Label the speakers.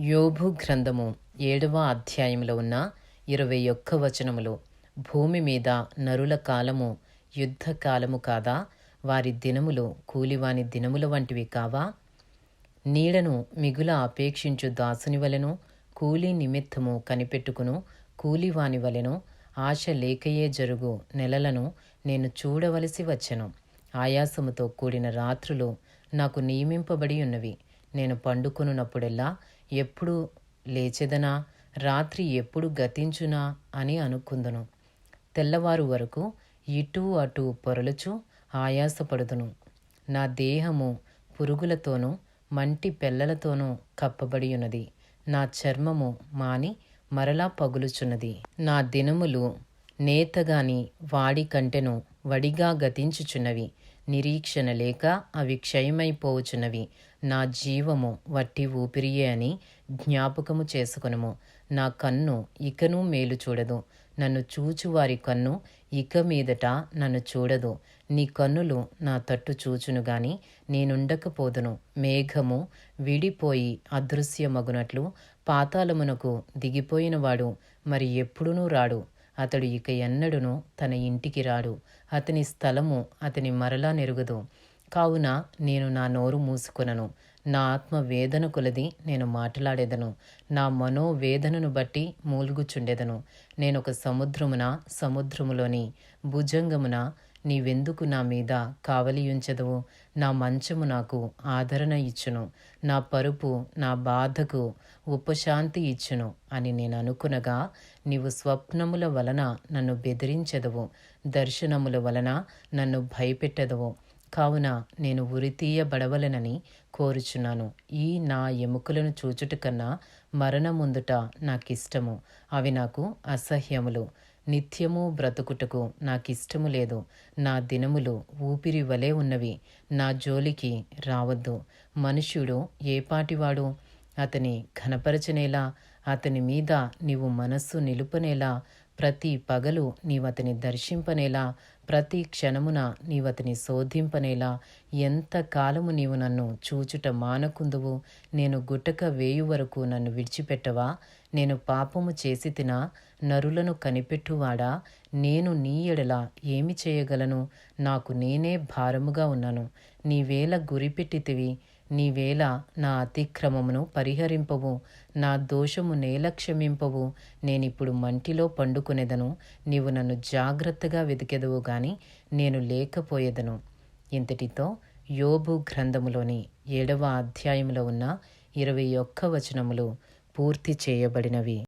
Speaker 1: యోబు గ్రంథము ఏడవ అధ్యాయంలో ఉన్న ఇరవై ఒక్క వచనములు. భూమి మీద నరుల కాలము యుద్ధ కాలము కాదా? వారి దినములు కూలివాని దినముల వంటివి కావా? నీడను మిగుల అపేక్షించు దాసుని వలెను కూలీ నిమిత్తము కనిపెట్టుకును కూలివాని వలెను ఆశ లేకయే జరుగు నెలలను నేను చూడవలసి వచ్చెను. ఆయాసముతో కూడిన రాత్రులు నాకు నియమింపబడి ఉన్నవి. నేను పండుకొనున్నప్పుడెల్లా ఎప్పుడు లేచెదనా? రాత్రి ఎప్పుడు గతించునా? అని అనుకుందును. తెల్లవారు వరకు ఇటు అటు పొరలుచు ఆయాసపడుదును. నా దేహము పురుగులతోనూ మంటి పెల్లలతోనూ కప్పబడి ఉన్నది నా చర్మము మాని మరలా పగులుచున్నది. నా దినములు నేతగాని వాడి కంటెను వడిగా గతించుచున్నవి. నిరీక్షణ లేక అవి క్షయమైపోవచున్నవి. నా జీవము వట్టి ఊపిరియే అని జ్ఞాపకము చేసుకొనుము. నా కన్ను ఇకను మేలు చూడదు. నన్ను చూచువారి కన్ను ఇక మీదట నన్ను చూడదు. నీ కన్నులు నా తట్టు చూచును గాని నేనుండకపోదును. మేఘము విడిపోయి అదృశ్యమగునట్లు పాతాళమునకు దిగిపోయినవాడు మరి ఎప్పుడునూ రాడు. అతడు ఇక ఎన్నడును తన ఇంటికి రాడు. అతని స్థలము అతని మరలా నెరుగదు. కావున నేను నా నోరు మూసుకునను. నా ఆత్మ వేదన కొలది నేను మాట్లాడేదను. నా మనోవేదనను బట్టి మూలుగుచుండెదను. నేనొక సముద్రమున సముద్రములోని భుజంగమున నీవెందుకు నా మీద కావలియుంచదవు? నా మంచము నాకు ఆదరణ ఇచ్చును. నా పరుపు నా బాధకు ఉపశాంతి ఇచ్చును అని నేను అనుకునగా నీవు స్వప్నముల వలన నన్ను బెదిరించదవు. దర్శనముల వలన నన్ను భయపెట్టదవు. కావున నేను ఉరితీయబడవలనని కోరుచున్నాను. ఈ నా ఎముకలను చూచుట కన్నా మరణముందుట నాకిష్టము. అవి నాకు అసహ్యములు. నిత్యము బ్రతుకుటకు నాకిష్టము లేదు. నా దినములు ఊపిరి వలె ఉన్నవి. నా జోలికి రావద్దు. మనుష్యుడు ఏపాటివాడు అతని ఘనపరచనేలా? అతని మీద నీవు మనస్సు నిలుపనేలా? ప్రతి పగలు నీవతని దర్శింపనేలా ప్రతి క్షణమున నీవతని శోధింపనేలా ఎంత కాలము నీవు నన్ను చూచుట మానకుందువు నేను గుటక వేయు వరకు నన్ను విడిచిపెట్టవా? నేను పాపము చేసి తినా నరులను కనిపెట్టువాడా? నేను నీ ఎడల ఏమి చేయగలను? నాకు నేనే భారముగా ఉన్నాను. నీవేళ గురిపెట్టితివి నీవేళ నా అతిక్రమమును పరిహరింపవు నా దోషము నేల క్షమింపవు. నేనిప్పుడు మంటిలో పండుకునేదను నీవు నన్ను జాగ్రత్తగా వెతికెదవు గాని నేను లేకపోయేదను. ఇంతటితో యోబు గ్రంథములోని ఏడవ అధ్యాయంలో ఉన్న ఇరవై ఒక్క వచనములు పూర్తి చేయబడినవి.